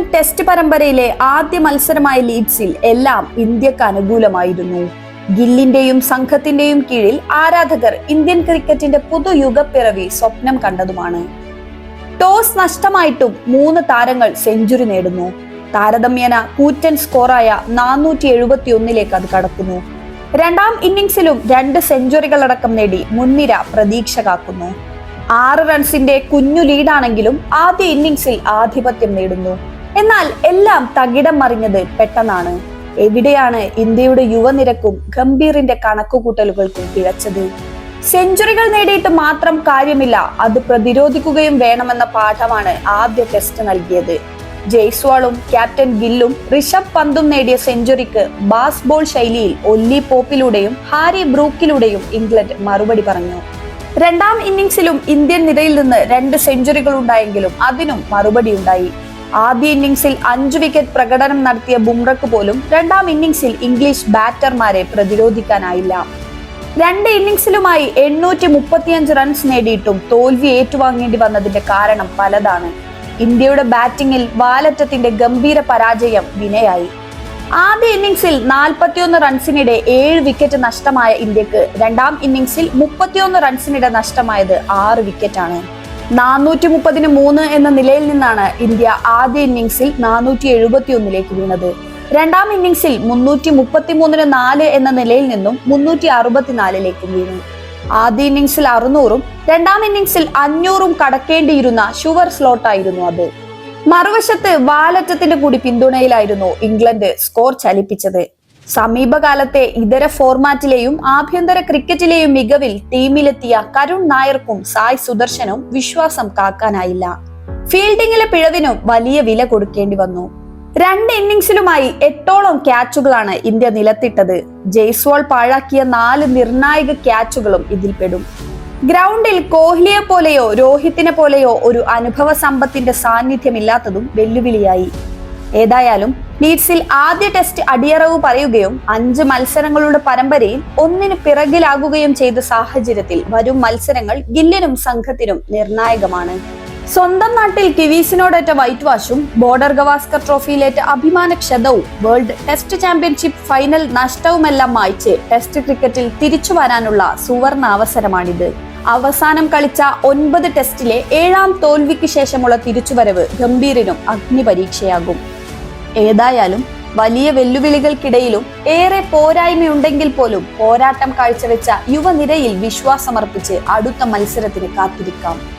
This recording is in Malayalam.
ടെസ്റ്റ് പരമ്പരയിലെ ആദ്യ മത്സരമായ ലീഡ്സിൽ എല്ലാം ഇന്ത്യയ്ക്ക് അനുകൂലമായിരുന്നു. ഗില്ലിന്റെയും സംഘത്തിന്റെയും കീഴിൽ ആരാധകർ ഇന്ത്യൻ ക്രിക്കറ്റിന്റെ പുതുയുഗപ്പിറവി സ്വപ്നം കണ്ടതുമാണ്. ടോസ് നഷ്ടമായിട്ടും മൂന്ന് താരങ്ങൾ സെഞ്ചുറി നേടുന്നു. താരതമ്യേന കൂറ്റൻ സ്കോറായ നാനൂറ്റി എഴുപത്തി ഒന്നിലേക്ക് അത് കടക്കുന്നു. രണ്ടാം ഇന്നിംഗ്സിലും രണ്ട് സെഞ്ചുറികളടക്കം നേടി മുൻനിര പ്രതീക്ഷ കാക്കുന്നു ആറ് റൺസിന്റെ കുഞ്ഞു ലീഡാണെങ്കിലും ആദ്യ ഇന്നിംഗ്സിൽ ആധിപത്യം നേടുന്നു. എന്നാൽ എല്ലാം തകിടം മറിഞ്ഞത് പെട്ടെന്നാണ്. എവിടെയാണ് ഇന്ത്യയുടെ യുവനിരക്കും ഗംഭീറിന്റെ കണക്കുകൂട്ടലുകൾക്കും പിഴച്ചത്? സെഞ്ചുറികൾ നേടിയിട്ട് മാത്രം കാര്യമില്ല അത് പ്രതിരോധിക്കുകയും വേണമെന്ന പാഠമാണ് ആദ്യ ടെസ്റ്റ് നൽകിയത്. ജയ്സ്വാളും ക്യാപ്റ്റൻ ഗില്ലും ഋഷഭ് പന്തും നേടിയ സെഞ്ചുറിക്ക് ബാസ് ബോൾ ശൈലിയിൽ ഒല്ലി പോപ്പിലൂടെയും ഹാരി ബ്രൂക്കിലൂടെയും ഇംഗ്ലണ്ട് മറുപടി പറഞ്ഞു. രണ്ടാം ഇന്നിംഗ്സിലും ഇന്ത്യൻ നിരയിൽ നിന്ന് രണ്ട് സെഞ്ചുറികൾ ഉണ്ടായെങ്കിലും അതിനും മറുപടി ഉണ്ടായി. ആദ്യ ഇന്നിംഗ്സിൽ അഞ്ചു വിക്കറ്റ് പ്രകടനം നടത്തിയ ബുംറക്ക് പോലും രണ്ടാം ഇന്നിംഗ്സിൽ ഇംഗ്ലീഷ് ബാറ്റർമാരെ പ്രതിരോധിക്കാനായില്ല. രണ്ട് ഇന്നിംഗ്സിലുമായി എണ്ണൂറ്റി മുപ്പത്തിയഞ്ച് റൺസ് നേടിയിട്ടും തോൽവി ഏറ്റുവാങ്ങേണ്ടി വന്നതിന്റെ കാരണം പലതാണ്. ഇന്ത്യയുടെ ബാറ്റിംഗിൽ വാലറ്റത്തിന്റെ ഗംഭീര പരാജയം വിനയായി. ആദ്യ ഇന്നിംഗ്സിൽ നാൽപ്പത്തിയൊന്ന് റൺസിനിടെ ഏഴ് വിക്കറ്റ് നഷ്ടമായ ഇന്ത്യയ്ക്ക് രണ്ടാം ഇന്നിംഗ്സിൽ മുപ്പത്തിയൊന്ന് റൺസിനിടെ നഷ്ടമായത് ആറ് വിക്കറ്റാണ്. നാനൂറ്റി മുപ്പതിന് മൂന്ന് എന്ന നിലയിൽ നിന്നാണ് ഇന്ത്യ ആദ്യ ഇന്നിംഗ്സിൽ നാനൂറ്റി എഴുപത്തി ഒന്നിലേക്ക് വീണത്. രണ്ടാം ഇന്നിംഗ്സിൽ മുന്നൂറ്റി മുപ്പത്തിമൂന്നിന് നാല് എന്ന നിലയിൽ നിന്നും മുന്നൂറ്റി അറുപത്തിനാലിലേക്കും വീണു. ആദ്യ ഇന്നിംഗ്സിൽ അറുന്നൂറും രണ്ടാം ഇന്നിംഗ്സിൽ അഞ്ഞൂറും കടക്കേണ്ടിയിരുന്ന ഷുവർ സ്ലോട്ടായിരുന്നു അത്. മറുവശത്ത് വാലറ്റത്തിന്റെ കൂടി പിന്തുണയിലായിരുന്നു ഇംഗ്ലണ്ട് സ്കോർ ചലിപ്പിച്ചത്. സമീപകാലത്തെ ഇതര ഫോർമാറ്റിലെയും ആഭ്യന്തര ക്രിക്കറ്റിലെയും മികവിൽ ടീമിലെത്തിയ കരുൺ നായർക്കും സായ് സുദർശനും വിശ്വാസം കാക്കാനായില്ല. ഫീൽഡിംഗിലെ പിഴവിനും വലിയ വില കൊടുക്കേണ്ടി വന്നു. രണ്ട് ഇന്നിംഗ്സിലുമായി എട്ടോളം ക്യാച്ചുകളാണ് ഇന്ത്യ നിലത്തിട്ടത്. ജയ്സ്വാൾ പാഴാക്കിയ നാല് നിർണായക ക്യാച്ചുകളും ഇതിൽ പെടും. ഗ്രൗണ്ടിൽ കോഹ്ലിയെ പോലെയോ രോഹിത്തിനെ പോലെയോ ഒരു അനുഭവ സമ്പത്തിന്റെ സാന്നിധ്യമില്ലാത്തതും വെല്ലുവിളിയായി. ഏതായാലും ലീഡ്സിൽ ആദ്യ ടെസ്റ്റ് അടിയറവ് പറയുകയും അഞ്ച് മത്സരങ്ങളുടെ പരമ്പരയിൽ ഒന്നിന് പിറകിലാകുകയും ചെയ്ത സാഹചര്യത്തിൽ വരും മത്സരങ്ങൾ ഗില്ലിനും സംഘത്തിനും നിർണായകമാണ്. സ്വന്തം നാട്ടിൽ കിവീസിനോടേറ്റ വൈറ്റ് വാഷും ബോർഡർ ഗവാസ്കർ ട്രോഫിയിലേറ്റ അഭിമാന ക്ഷതവും വേൾഡ് ടെസ്റ്റ് ചാമ്പ്യൻഷിപ്പ് ഫൈനൽ നഷ്ടവുമെല്ലാം മായ്ച്ച് ടെസ്റ്റ് ക്രിക്കറ്റിൽ തിരിച്ചു വരാനുള്ള സുവർണ അവസരമാണിത്. അവസാനം കളിച്ച ഒൻപത് ടെസ്റ്റിലെ ഏഴാം തോൽവിക്ക് ശേഷമുള്ള തിരിച്ചുവരവ് ഗംഭീറിനും അഗ്നിപരീക്ഷയാകും. ഏതായാലും വലിയ വെല്ലുവിളികൾക്കിടയിലും ഏറെ പോരായ്മയുണ്ടെങ്കിൽ പോലും പോരാട്ടം കാഴ്ചവെച്ച യുവനിരയിൽ വിശ്വാസമർപ്പിച്ച് അടുത്ത മത്സരത്തിന് കാത്തിരിക്കാം.